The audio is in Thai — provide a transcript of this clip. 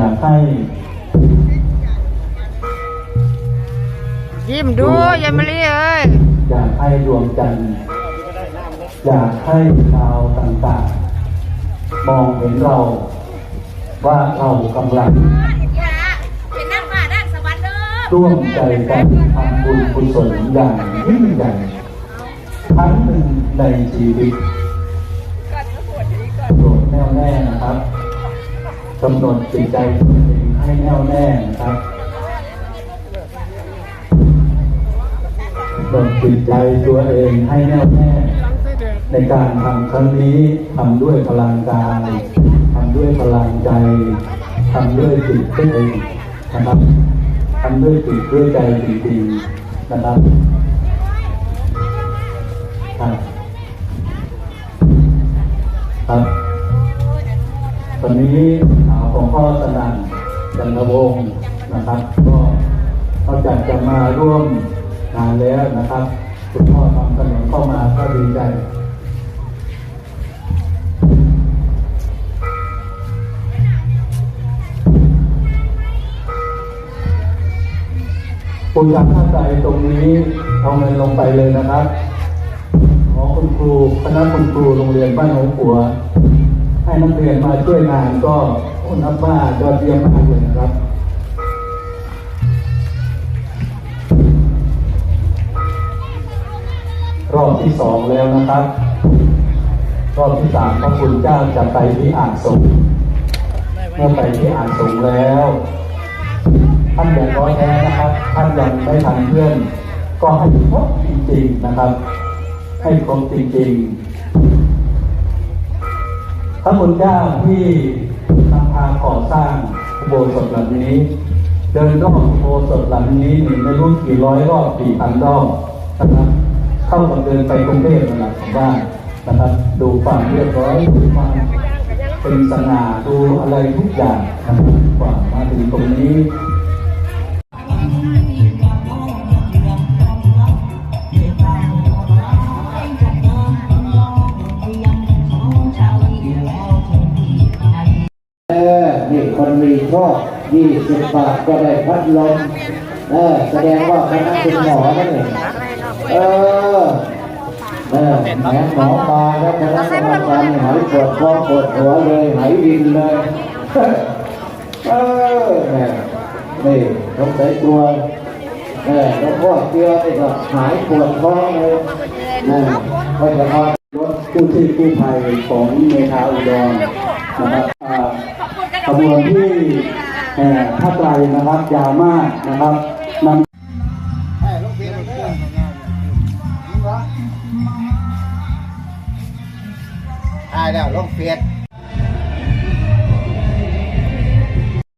อยากให้ยิ้มดูยายมะลิเอ้ยอยากให้ดวงจันทร์อยากให้ดาวต่างๆ มองเห็นเรา ว่าเรากำลังอย่าเป็นนั่งมาด้านสวรรค์เด้อร่วมใจกันทำบุญกุศลอย่างยิ่งใหญ่ครั้งหนึ่งในชีวิต กำหนดจิตใจตัวเองให้แน่วแน่นะครับกำหนดจิตใจตัวเองให้แน่วแน่ ในการทำครั้งนี้ทำด้วยพลังกายทำด้วยพลังใจทำด้วยจิตตัวเองนะครับทำด้วยจิตด้วยใจจริงๆนะครับ วันนี้สาของพ่อสนั่นจันทวงศ์นะครับ ก็นอกจากจะมาร่วมงานแล้วนะครับ คุณพ่อทำขนมเข้ามาก็ดีใจคุณอยากเข้าใจตรงนี้เอาเงินลงไปเลยนะครับ ขอคุณครูคณะคุณครูโรงเรียนบ้านหนองปัว ให้นักเรียนมาช่วยงานก็นับว่ายอดเยี่ยมมากเลยนะครับรอบที่สองแล้วนะครับ รอบที่สามพระคุณเจ้าจะไปที่อ่างสงเมื่อไปที่อ่างสงแล้ว ท่านอย่าท้อแท้นะครับ ท่านยังไม่ทันเพื่อน ก็ให้ครบจริงๆนะครับ ให้ครบจริงๆ พระคุณเจ้าที่นำทางก่อสร้างโบสถ์หลังนี้ เดินรอบโบสถ์หลังนี้นี่ไม่รู้กี่ร้อยรอบกี่พันรอบนะครับเข้ากับเดินไปกรุงเทพนั่นแหละผมว่านะครับ ดูความเรียบร้อยดูความเป็นสง่าดูอะไรทุกอย่างนะครับกว่ามาถึงตรงนี้ นี่คนมีโชคยี่สิบบาทก็ได้พัดลมเออแสดงว่าคณะคุณหมอนั่นเองเออเออแหมหมอมาแล้วคณะกรรมการหายปวดท้อปวดหัวเลยหายวินเลยเออแหมนี่ต้องใส่ตัวเออแล้วพ่อเชื้อนี่ก็หายปวดท้อเลยนั่นก็จะพอรถ กู้ชีพกู้ภัยของเมทาอุดรนะครับอ่าขบวนที่แห่ผ้าไตรนะครับยาวมากนะครับนำตายแล้วลงเฟียด